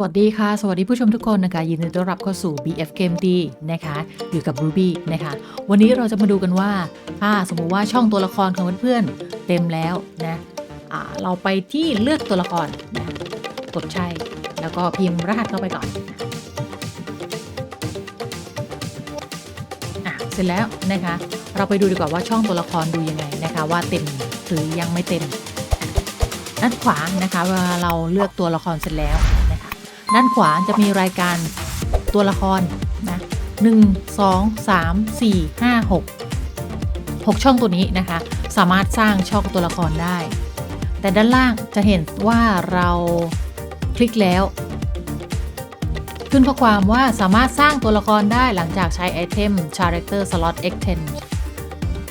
สวัสดีค่ะ สวัสดีผู้ชมทุกคนนะคะ ยินดีต้อนรับเข้าสู่ BF Game D นะคะ อยู่กับ Ruby นะคะ วันนี้เราจะมาดูกันว่าถ้าสมมุติว่าช่องตัวละครของเพื่อนๆเต็มแล้วนะอ่าเราไปที่เลือกตัวละครนะกดใช่ แล้วก็พิมพ์รหัสเข้าไปก่อนอะเสร็จแล้วนะคะ เราไปดูดีกว่าว่าช่องตัวละครดูยังไงนะคะ ว่าเต็มหรือยังไม่เต็มด้านขวานะคะเวลาเราเลือกตัวละครเสร็จแล้ว ด้านขวาจะมีรายการตัวละครนะหนึ่งสองสามสี่ห้าหกหกช่องตัวนี้นะคะ สามารถสร้างช่องตัวละครได้ แต่ด้านล่างจะเห็นว่าเราคลิกแล้ว ขึ้นข้อความว่าสามารถสร้างตัวละครได้หลังจากใช้ไอเทม Character Slot Extend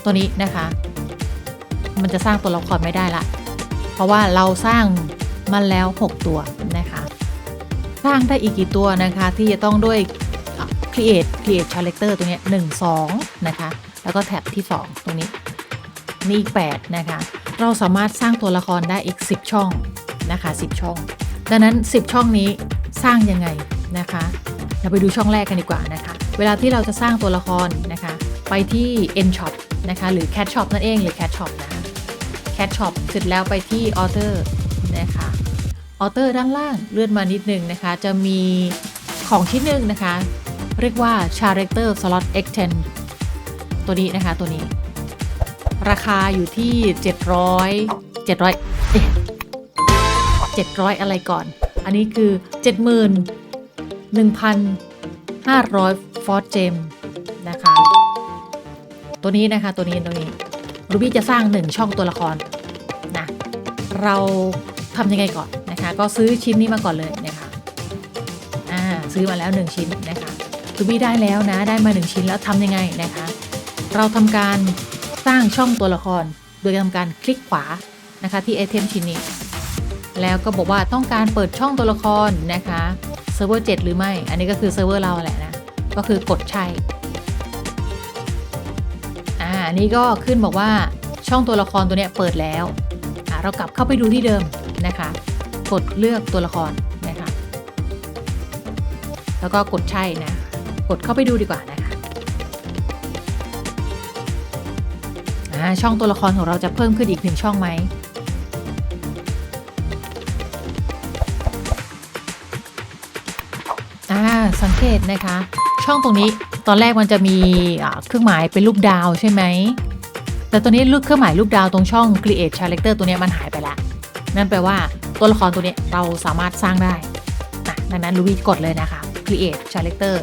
ตัวนี้นะคะ มันจะสร้างตัวละครไม่ได้ละ เพราะว่าเราสร้างมันแล้ว 6 ตัวนะคะ ร้างได้อีกกี่ตัวนะคะ ที่จะต้องด้วย create create character ตัวนี้ย1 2นะคะ แล้วก็แท็บที่ 2 ตรงนี้นี่อีก 8 นะคะ เราสามารถสร้างตัวละครได้อีก 10 ช่องนะคะ 10 ช่อง ดังนั้น 10 ช่องนี้สร้างยังไงนะคะ เราไปดูช่องแรกกันดีกว่านะคะ เวลาที่เราจะสร้างตัวละครนะคะ ไปที่ End Shop นะคะ หรือ Cat Shop นั่นเอง หรือ Cat Shop นะคะ Cat Shop เสร็จแล้วไปที่ Author นะคะ Author ด้านล่างเลื่อนมานิดนึงนะคะ จะมีของชิ้นหนึ่งนะคะ เรียกว่า Character Slot Extend ตัวนี้นะคะตัวนี้ ราคาอยู่ที่ 700 700เอ๊ะ700 อะไรก่อน อันนี้คือ 71,500 ฟอร์เจมนะคะ ตัวนี้นะคะตัวนี้ตัวนี้รูบี้จะสร้าง 1 ช่องตัวละครนะเราทำยังไงก่อน นะคะก็ซื้อชิ้นนี้มาก่อนเลยนะคะอ่าซื้อมาแล้ว 1 ชิ้นนะคะรูบี้ได้แล้วนะได้มา 1 ชิ้นแล้วทำยังไงนะคะ เราทำการสร้างช่องตัวละคร โดยทำการคลิกขวานะคะที่ไอเทมชิ้นนี้ แล้วก็บอกว่าต้องการเปิดช่องตัวละครนะคะเซิร์ฟเวอร์7หรือไม่ อันนี้ก็คือเซิร์ฟเวอร์เราแหละนะก็คือกดใช่อ่าอันนี้ก็ขึ้นบอกว่าช่องตัวละครตัวเนี้ยเปิดแล้วเรากลับเข้าไปดูที่เดิมนะคะ กดเลือกตัวละครนะคะแล้วก็กดใช่นะ กดเข้าไปดูดีกว่านะคะช่องตัวละครของเราจะเพิ่มขึ้นอีกหนึ่งช่องไหมอาสังเกตนะคะ ช่องตรงนี้ตอนแรกมันจะมีเครื่องหมายเป็นรูปดาวใช่ไหมแต่ตัวนี้ลูกเครื่องหมายรูปดาวตรงช่อง create character ตัวนี้มันหายไปล้วนั่นแปลว่า ตัวละครตัวนี้เราสามารถสร้างได้อะดังนั้นลูวี่กดเลยนะคะ create character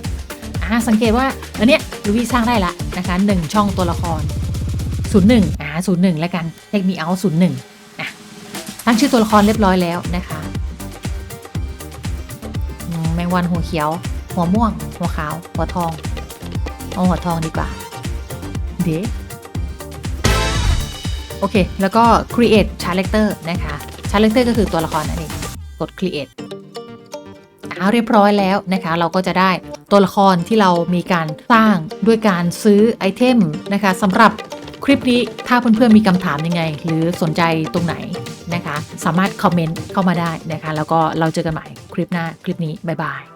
อ่าสังเกตว่าอันเนี้ยลูวี่สร้างได้ละนะคะหนึ่งช่องตัวละคร 01อ่า01 แล้วกันเลขมีเอา01อะตั้งชื่อตัวละครเรียบร้อยแล้วนะคะแมงวันหัวเขียว หัวม่วง หัวขาว หัวทองเอาหัวทองดีกว่าเดโอเค แล้วก็ create character นะคะ character ก็คือตัวละครนั่นเองกด create เอาเรียบร้อยแล้วนะคะ เราก็จะได้ตัวละครที่เรามีการสร้างด้วยการซื้อไอเทมนะคะสำหรับคลิปนี้ถ้าเพื่อนๆมีคำถามยังไง หรือสนใจตรงไหนนะคะ สามารถคอมเมนต์เข้ามาได้นะคะ แล้วก็เราเจอกันใหม่คลิปหน้าคลิปนี้ บ๊ายบาย